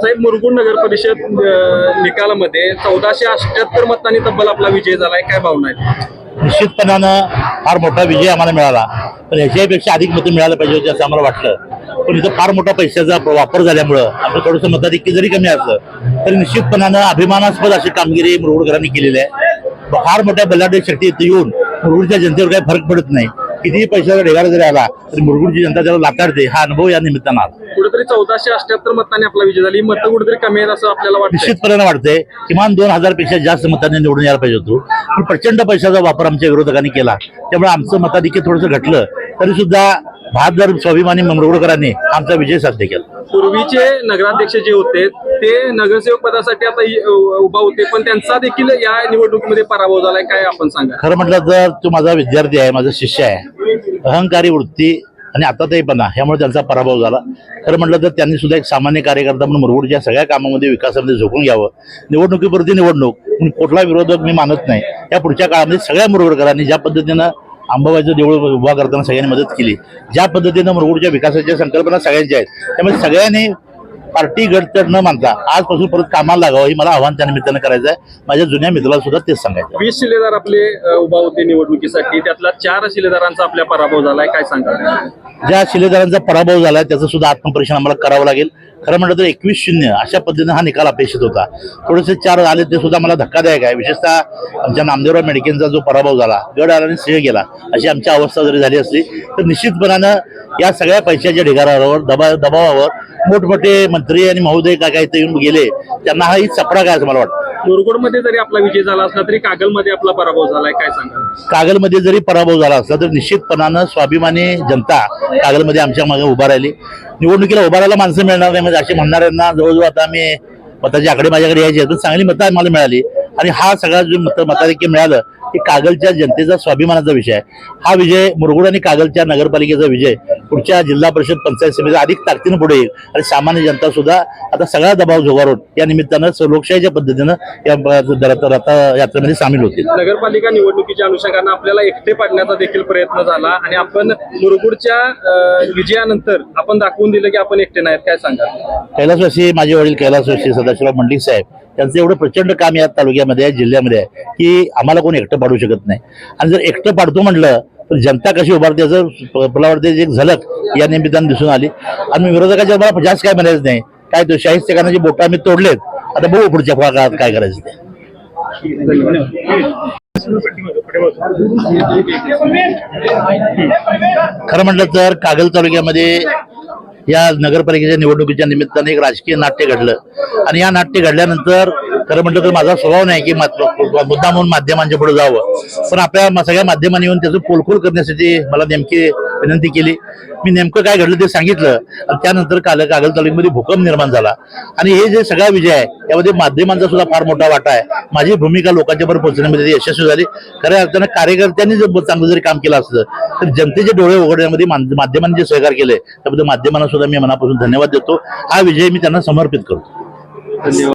साहेब मुरगुड नगर परिषद निकालामध्ये चौदाशे अठ्याहत्तर मतांनी तब्बल आपला विजय झालाय. काय भावना आहे निश्चितपणानं फार मोठा विजय आम्हाला मिळाला. पण याच्यापेक्षा अधिक मतं मिळायला पाहिजे होती असं आम्हाला वाटलं. पण इथं फार मोठा पैशाचा वापर झाल्यामुळं आपलं थोडंसं मताधिक्य जरी कमी असलं तरी निश्चितपणानं अभिमानास्पद अशी कामगिरी मुरगुडकरांनी केलेली आहे. फार मोठ्या बलाढ्य शक्ती इथं येऊन मुरगुडच्या जनतेवर काही फरक पडत नाही. कितीही पैशाचा ढेगारा जरी आला तरी मुरगुडची जनता त्याला लाताडते हा अनुभव या निमित्तानं आला. कुठेतरी चौदाशे अठ्याहत्तर मतांनी आपला विजय झाला. मतं कुठेतरी कमी आहेत असं आपल्याला वाटतं निश्चितपणे वाटतंय. किमान दोन हजारपेक्षा जास्त मतांनी निवडून यायला पाहिजे होतो. पण प्रचंड पैशाचा वापर आमच्या विरोधकांनी केला. त्यामुळे आमचं मताधिक्य थोडंसं घटलं. तरी सुद्धा बहादर स्वाभिमानी मंगरुळकरांनी आमचा विजय साध्य केला. पूर्वीचे नगराध्यक्ष जे होते ते नगरसेवक पदासाठी आता उभा होते पण त्यांचा देखील या निवडणुकीमध्ये पराभव झालाय काय आपण सांगा? खरं म्हटलं तर तो माझा विद्यार्थी आहे माझा शिष्य आहे. अहंकारी वृत्ती आणि आता आताताईपणा ह्यामुळे त्यांचा पराभव झाला. खरं म्हटलं तर त्यांनी सुद्धा एक सामान्य कार्यकर्ता म्हणून मुरगुडच्या सगळ्या कामामध्ये विकासामध्ये झोकून घ्यावं. निवडणुकीपुरती निवडणूक कुठला विरोधक मी मानत नाही. या पुढच्या काळामध्ये सगळ्या मुरगुडकरांनी ज्या पद्धतीनं आंबाबाईचं देऊळ उभा करताना सगळ्यांनी मदत केली ज्या पद्धतीनं मुरगुडच्या विकासाच्या संकल्पना सगळ्यांच्या आहेत त्यामुळे सगळ्यांनी पार्टी गट तर न मानता आजपासून परत कामाला लागावं ही मला आव्हान त्या निमित्तानं करायचं आहे माझ्या जुन्या मित्राला सुद्धा तेच सांगायचं. वीस शिलेदार आपले उभा होते निवडणुकीसाठी. त्यातला चार शिलेदारांचा आपल्या पराभव झालाय. काय सांगा ज्या शिलेदारांचा पराभव झाला त्याचं सुद्धा आत्मपरीक्षण आम्हाला करावं लागेल. खरं म्हटलं तर एकवीस शून्य अशा पद्धतीने हा निकाल अपेक्षित होता. थोडेसे चार आले ते सुद्धा मला धक्कादायक आहे. विशेषतः आमच्या नामदेवराव मेडकेंचा जो पराभव झाला गड आला आणि सिंह गेला अशी आमची अवस्था जरी झाली असली तर निश्चितपणानं या सगळ्या पैशाच्या ढिगारावर दबा दबावावर मोठमोठे मंत्री आणि महोदय काय काय येऊन गेले त्यांना हा चपडा काय असं मला वाटतं. मुरगुडमध्ये जरी आपला विजय झाला असला तरी कागलमध्ये आपला पराभव झालाय काय सांगा कागलमध्ये जरी पराभव झाला असला तर निश्चितपणानं स्वाभिमानी जनता कागलमध्ये आमच्या मागे उभा राहिली. निवडणुकीला उभा राहायला माणसं मिळणार नाही म्हणजे असे म्हणणाऱ्यांना जवळजवळ आता आम्ही मताचे आकडे माझ्याकडे यायचे. पण चांगली मतं मला मिळाली. आणि हा सगळा जो मत मताधिक्य मिळालं की कागलच्या जनतेचा स्वाभिमानाचा विषय आहे. हा विजय मुरगुड आणि कागलच्या नगरपालिकेचा विजय. पुढच्या जिल्हा परिषद पंचायत समितीचा अधिक ताकदीनं पुढे येईल. आणि सामान्य जनता सुद्धा आता सगळा दबाव झुगारून या निमित्तानं लोकशाहीच्या पद्धतीनं या यात्रेमध्ये सामील होतील. नगरपालिका निवडणुकीच्या अनुषंगानं आपल्याला एकटे पाडण्याचा देखील प्रयत्न झाला आणि आपण मुरगुडच्या विजयानंतर आपण दाखवून दिलं की आपण एकटे नाहीत. काय सांगा कैलासवासी माझे वडील कैलासवासी सदाशिवराव मंडलिक साहेब त्यांचं एवढं प्रचंड काम या तालुक्यामध्ये आहे जिल्ह्यामध्ये आहे की आम्हाला कोण एकटं पाडू शकत नाही. आणि जर एकटं पाडतो म्हटलं तर जनता कशी उभारते याचं मला वाटते एक झलक या निमित्तानं दिसून आली. आणि विरोधकाच्या मला जास्त काय म्हणायचं नाही. काय तो शाहिस्तेखानाची बोट आम्ही तोडलेत. आता बघू पुढच्या काळात काय करायचं ते. खरं म्हटलं तर कागल तालुक्यामध्ये या नगरपालिकेच्या निवडणुकीच्या निमित्ताने एक राजकीय नाट्य घडलं. आणि या नाट्य घडल्यानंतर खरं म्हटलं तर माझा स्वभाव नाही की मुद्दा म्हणून माध्यमांच्या पुढे जावं. पण आपल्या सगळ्या माध्यमांनी येऊन त्याचं पोलखोल करण्यासाठी मला नेमकी विनंती केली. मी नेमकं काय घडलं ते सांगितलं आणि त्यानंतर काल कागल तालुक्यामध्ये भूकंप निर्माण झाला. आणि हे जे सगळा विजय आहे यामध्ये माध्यमांचा सुद्धा फार मोठा वाटा आहे. माझी भूमिका लोकांच्या बरोबर पोहोचण्यामध्ये यशस्वी झाली. खऱ्या अर्थानं कार्यकर्त्यांनी जर चांगलं जरी काम केलं असतं तर जनतेचे डोळे उघडण्यामध्ये माध्यमांनी जे सहकार्य केले त्याबद्दल माध्यमांना सुद्धा मी मनापासून धन्यवाद देतो. हा विजय मी त्यांना समर्पित करतो. धन्यवाद.